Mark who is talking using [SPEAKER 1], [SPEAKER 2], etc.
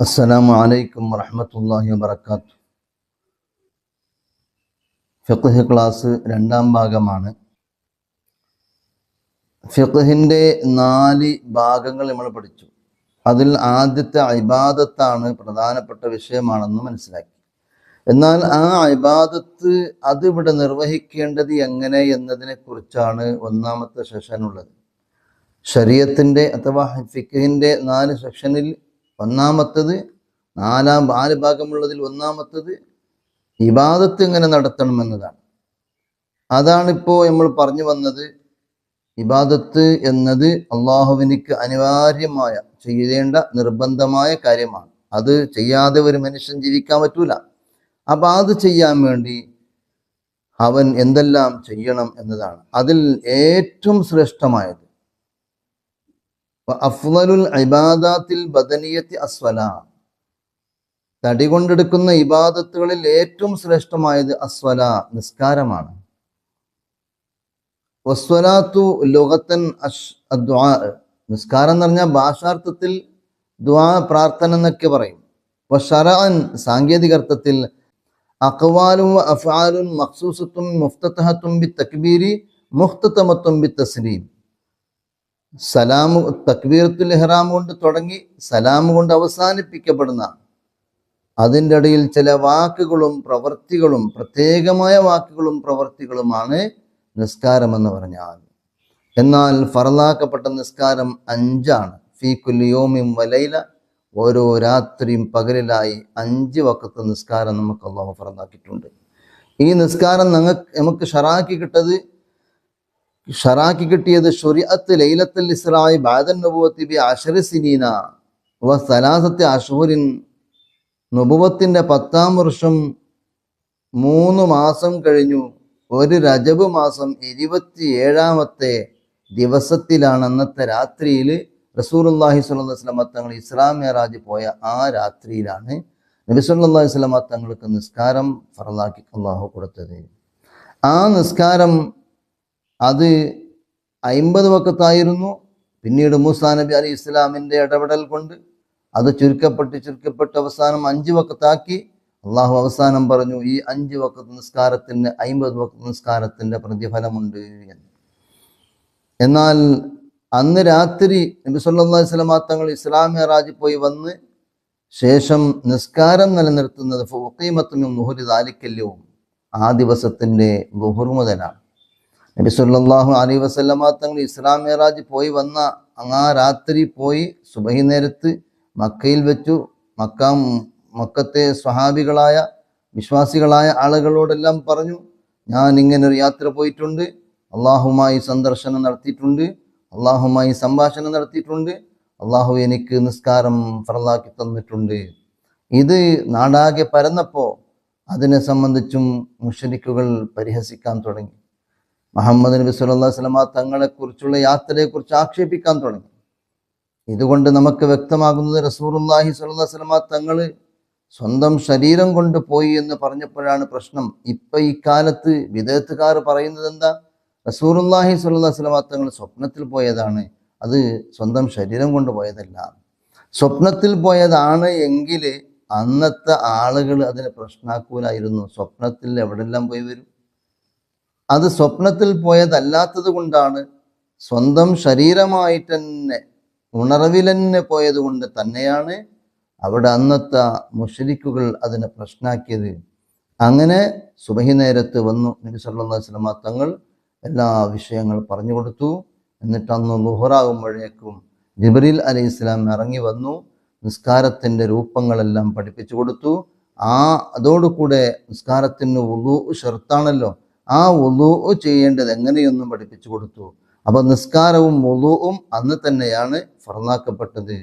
[SPEAKER 1] അസ്സലാമു അലൈക്കും വറഹ്മത്തുള്ളാഹി വബറകാത്തു. ഫിഖ്ഹ് ക്ലാസ് രണ്ടാം ഭാഗമാണ്. ഫിഖ്ഹിന്റെ നാല് ഭാഗങ്ങൾ നമ്മൾ പഠിച്ചു. അതിൽ ആദ്യത്തെ ഇബാദത്താണ് പ്രധാനപ്പെട്ട വിഷയമാണെന്ന് മനസ്സിലാക്കി. എന്നാൽ ആ ഇബാദത്ത് അതിവിടെ നിർവഹിക്കേണ്ടത് എങ്ങനെ എന്നതിനെ കുറിച്ചാണ് ഒന്നാമത്തെ സെഷനുള്ളത് ശരീരത്തിന്റെ അഥവാ ഫിഖിന്റെ നാല് സെക്ഷനിൽ ഒന്നാമത്തത് നാലാം നാല് ഭാഗമുള്ളതിൽ ഒന്നാമത്തത് ഇബാദത്ത് എങ്ങനെ നടത്തണമെന്നതാണ്. അതാണിപ്പോൾ നമ്മൾ പറഞ്ഞു വന്നത് ഇബാദത്ത് എന്നത് അള്ളാഹുവിനിക്ക് അനിവാര്യമായ ചെയ്യേണ്ട നിർബന്ധമായ കാര്യമാണ്. അത് ചെയ്യാതെ ഒരു മനുഷ്യൻ ജീവിക്കാൻ പറ്റൂല. അപ്പം അത് ചെയ്യാൻ വേണ്ടി അവൻ എന്തെല്ലാം ചെയ്യണം എന്നതാണ്. അതിൽ ഏറ്റവും ശ്രേഷ്ഠമായത് അഫ്ലലുൽ ഇബാദാത്തിൽ ബദനിയത്തി അസ്വല തടി കൊണ്ടെടുക്കുന്ന ഇബാദത്തുകളിൽ ഏറ്റവും ശ്രേഷ്ഠമായത് അസ്വല നിസ്കാരമാണ്. വസ്വലാത്തു ലോകത്തൻ അഷ് നിസ്കാരം എന്ന് പറഞ്ഞാൽ ഭാഷാർത്ഥത്തിൽ ദ്വാ പ്രാർത്ഥന എന്നൊക്കെ പറയും. വഷറഅൻ സാങ്കേതിക അർത്ഥത്തിൽ അഖ്വാലും അഫ്ആലും മഖ്സൂസത്തും മുഫ്തഹത്തും ബി തക്ബീരി മുഖ്തതമത്തും ബി തസ്ലീം. സലാം തക്ബീറത്തുൽ ഇഹ്റാം കൊണ്ട് തുടങ്ങി സലാം കൊണ്ട് അവസാനിപ്പിക്കപ്പെടുന്ന അതിന്റെ ഇടയിൽ ചില വാക്കുകളും പ്രവൃത്തികളും പ്രത്യേകമായ വാക്കുകളും പ്രവൃത്തികളുമാണ് നിസ്കാരം എന്ന് പറഞ്ഞാൽ. എന്നാൽ ഫറലാക്കപ്പെട്ട നിസ്കാരം അഞ്ചാണ്. ഫീ കുല്യോമിം വലൈല. ഓരോ രാത്രിയും പകലിലായി അഞ്ച് വക്കത്ത് നിസ്കാരം നമുക്ക് അള്ളാഹു ഫറലാക്കിയിട്ടുണ്ട് ഈ നിസ്കാരം നമുക്ക് ഷറാക്കി കിട്ടത് ഷറാക്കി കിട്ടിയത് ഷുരിഅത്ത് ലൈലത്തുൽ ഇസ്രായി ബാദൻ നബുവത്തി ബി അഷറി സിനീന വ സലാസത്തെ അഷൂരിൻ നുബുവത്തിന്റെ പത്താം വർഷം മൂന്ന് മാസം കഴിഞ്ഞു. ഒരു രജബ് മാസം ഇരുപത്തി ഏഴാമത്തെ ദിവസത്തിലാണ് അന്നത്തെ രാത്രിയിൽ റസൂർല്ലാഹി സ്വല്ലല്ലാഹി വസ്ലമ തങ്ങൾ ഇസ്ലാം മേറാജ് പോയ ആ രാത്രിയിലാണ് നബി സ്വല്ലല്ലാഹു അലൈഹി വസല്ലം തങ്ങൾക്ക് നിസ്കാരം ഫറലാക്കി അള്ളാഹു കൊടുത്തത്. ആ നിസ്കാരം അത് അയിമ്പത് വക്കത്തായിരുന്നു. പിന്നീട് മൂസാ നബി അലി ഇസ്ലാമിന്റെ ഇടപെടൽ കൊണ്ട് അത് ചുരുക്കപ്പെട്ട് ചുരുക്കപ്പെട്ട് അവസാനം അഞ്ച് വക്കത്താക്കി. അള്ളാഹു അവസാനം പറഞ്ഞു ഈ അഞ്ച് വക്കത്ത് നിസ്കാരത്തിന് അയിമ്പത് വക്കത്ത് നിസ്കാരത്തിന്റെ പ്രതിഫലമുണ്ട് എന്ന്. എന്നാൽ അന്ന് രാത്രി നബി സല്ലാ അലൈഹി വസല്ലമ തങ്ങൾ ഇസ്ലാമിയ മെഹറാജിൽ പോയി വന്ന് ശേഷം നിസ്കാരം നിലനിർത്തുന്നത് ഫുഖീമത്തും നുഹുരി ദാലിക്കല്യവും ആ ദിവസത്തിന്റെ ലുഹുർ മുതലാണ്. നബി സല്ലാഹു അലൈഹി വസല്ലമ തങ്ങൾ ഇസ്ലാം മേറാജ് പോയി വന്ന ആ രാത്രി പോയി സുബഹി നേരത്ത് മക്കയിൽ വെച്ചു. മക്ക മക്കത്തെ സ്വഹാബികളായ വിശ്വാസികളായ ആളുകളോടെല്ലാം പറഞ്ഞു ഞാൻ ഇങ്ങനെ ഒരു യാത്ര പോയിട്ടുണ്ട്. അള്ളാഹുമായി സന്ദർശനം നടത്തിയിട്ടുണ്ട്. അള്ളാഹുമായി സംഭാഷണം നടത്തിയിട്ടുണ്ട്. അള്ളാഹു എനിക്ക് നിസ്കാരം ഫറലാക്കി തന്നിട്ടുണ്ട്. ഇത് നാടാകെ പരന്നപ്പോൾ അതിനെ സംബന്ധിച്ചും മുഷരിക്കുകൾ പരിഹസിക്കാൻ തുടങ്ങി. മുഹമ്മദ് നബി അലൈഹി വസല്ലമ തങ്ങളെക്കുറിച്ചുള്ള യാത്രയെക്കുറിച്ച് ആക്ഷേപിക്കാൻ തുടങ്ങി. ഇതുകൊണ്ട് നമുക്ക് വ്യക്തമാകുന്നത് റസൂറുല്ലാഹി സല്ലാ വസല്ലമ തങ്ങൾ സ്വന്തം ശരീരം കൊണ്ട് പോയി എന്ന് പറഞ്ഞപ്പോഴാണ് പ്രശ്നം. ഇപ്പൊ ഈ കാലത്ത് വിദേഹത്തുകാർ പറയുന്നത് എന്താ? റസൂറുല്ലാഹി സല്ലാ വസല്ലമ തങ്ങൾ സ്വപ്നത്തിൽ പോയതാണ്. അത് സ്വന്തം ശരീരം കൊണ്ട് പോയതല്ല. സ്വപ്നത്തിൽ പോയതാണ് എങ്കിൽ അന്നത്തെ ആളുകൾ അതിനെ പ്രശ്നാക്കൂലായിരുന്നു. സ്വപ്നത്തിൽ എവിടെല്ലാം പോയി വരും? അത് സ്വപ്നത്തിൽ പോയതല്ലാത്തത് കൊണ്ടാണ് സ്വന്തം ശരീരമായിട്ട് തന്നെ ഉണർവിലെന്നെ പോയത് കൊണ്ട് തന്നെയാണ് അവിടെ അന്നത്തെ മുഷരിക്കുകൾ അതിനെ പ്രശ്നാക്കിയത്. അങ്ങനെ സുബഹി നേരത്ത് വന്നു. നബി സല്ലല്ലാഹു അലൈഹി വസല്ലമ തങ്ങൾ എല്ലാ വിഷയങ്ങൾ പറഞ്ഞു കൊടുത്തു. എന്നിട്ട് അന്ന് ലുഹറാകുമ്പോഴേക്കും ജിബ്രീൽ അലൈഹി ഇസ്ലാം ഇറങ്ങി വന്നു. നിസ്കാരത്തിന്റെ രൂപങ്ങളെല്ലാം പഠിപ്പിച്ചു കൊടുത്തു. ആ അതോടുകൂടെ നിസ്കാരത്തിന് ഉളു ഷർത്താണല്ലോ. ആ ഒലു ചെയ്യേണ്ടത് എങ്ങനെയൊന്നും പഠിപ്പിച്ചു കൊടുത്തു. അപ്പൊ നിസ്കാരവും ഉളുവും അന്ന് തന്നെയാണ് ഫറന്നാക്കപ്പെട്ടത്